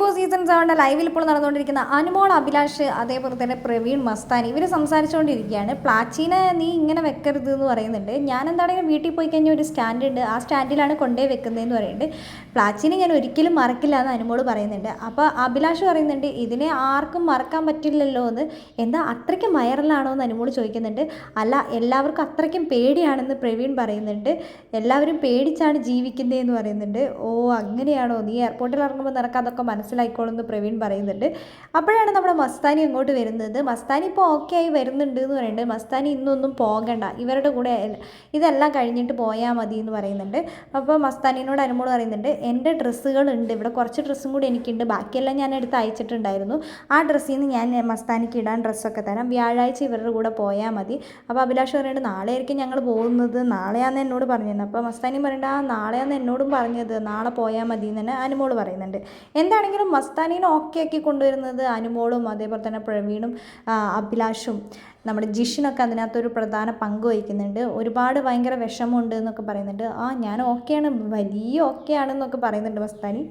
Boss season സെവന്റെ ലൈവിൽ ഇപ്പോൾ നടന്നുകൊണ്ടിരിക്കുന്ന അനുമോൾ അഭിലാഷ് അതേപോലെ തന്നെ പ്രവീൺ മസ്താനി ഇവർ സംസാരിച്ചുകൊണ്ടിരിക്കുകയാണ്. പ്ലാച്ചീനെ നീ ഇങ്ങനെ വെക്കരുത് എന്ന് പറയുന്നുണ്ട്. ഞാൻ എന്താണെങ്കിലും വീട്ടിൽ പോയി കഴിഞ്ഞാൽ ഒരു സ്റ്റാൻഡ് ഉണ്ട്. ആ സ്റ്റാൻഡിലാണ് കൊണ്ടുപോയി വെക്കുന്നതെന്ന് പറയുന്നുണ്ട്. പ്ലാച്ചീനെ ഞാൻ ഒരിക്കലും മറക്കില്ല എന്ന് അനുമോൾ പറയുന്നുണ്ട്. അപ്പോൾ അഭിലാഷ് പറയുന്നുണ്ട് ഇതിനെ ആർക്കും മറക്കാൻ പറ്റില്ലല്ലോ എന്ന്. എന്താ അത്രയ്ക്കും വൈറലാണോ എന്ന് അനുമോൾ ചോദിക്കുന്നുണ്ട്. അല്ല എല്ലാവർക്കും അത്രയ്ക്കും പേടിയാണെന്ന് പ്രവീൺ പറയുന്നുണ്ട്. എല്ലാവരും പേടിച്ചാണ് ജീവിക്കുന്നതെന്ന് പറയുന്നുണ്ട്. ഓ അങ്ങനെയാണോ? നീ എയർപോർട്ടിൽ ഇറങ്ങുമ്പോൾ നിനക്ക് അതൊക്കെ മനസ്സിലായിക്കോളും എന്ന് പ്രവീൺ പറയുന്നുണ്ട്. അപ്പോഴാണ് നമ്മുടെ മസ്താനി അങ്ങോട്ട് വരുന്നത്. മസ്താനി ഇപ്പോൾ ഓക്കെ ആയി വരുന്നുണ്ട് എന്ന് പറയുന്നുണ്ട്. മസ്താനി ഇന്നൊന്നും പോകണ്ട. ഇവരുടെ കൂടെ ഇതെല്ലാം കഴിഞ്ഞിട്ട് പോയാൽ മതി എന്ന് പറയുന്നുണ്ട്. അപ്പോൾ മസ്താനിനോട് അനുമോട് പറയുന്നുണ്ട് എന്റെ ഡ്രസ്സുകളുണ്ട്. ഇവിടെ കുറച്ച് ഡ്രസ്സും കൂടി എനിക്കുണ്ട്. ബാക്കിയെല്ലാം ഞാൻ എടുത്ത് അയച്ചിട്ടുണ്ടായിരുന്നു. ആ ഡ്രസ്സിൽ നിന്ന് ഞാൻ മസ്താനിക്ക് ഇടാൻ ഡ്രസ്സൊക്കെ തരാം. വ്യാഴാഴ്ച ഇവരുടെ കൂടെ പോയാൽ മതി. അപ്പോൾ അഭിലാഷ് പറയുന്നുണ്ട് നാളെ ആയിരിക്കും ഞങ്ങൾ പോകുന്നത്. നാളെയാണെന്ന് എന്നോട് പറഞ്ഞിരുന്നത് അപ്പോൾ മസ്താനി പറയുന്നുണ്ട് ആ നാളെയാണെന്ന് എന്നോടും പറഞ്ഞത്. നാളെ പോയാൽ മതി എന്ന് തന്നെ അനുമോൾ പറയുന്നുണ്ട്. എന്താണെങ്കിലും മസ്താനീനെ ഓക്കെ ആക്കി കൊണ്ടുവരുന്നത് അനുമോളും അതേപോലെ തന്നെ പ്രവീണും അഭിലാഷും. നമ്മുടെ ജിഷിനൊക്കെ അതിനകത്തൊരു പ്രധാന പങ്ക് വഹിക്കുന്നുണ്ട്. ഒരുപാട് ഭയങ്കര വിഷമമുണ്ട് എന്നൊക്കെ പറയുന്നുണ്ട്. ആ ഞാൻ ഓക്കെയാണ് വലിയ ഓക്കെയാണെന്നൊക്കെ പറയുന്നുണ്ട് മസ്താനി.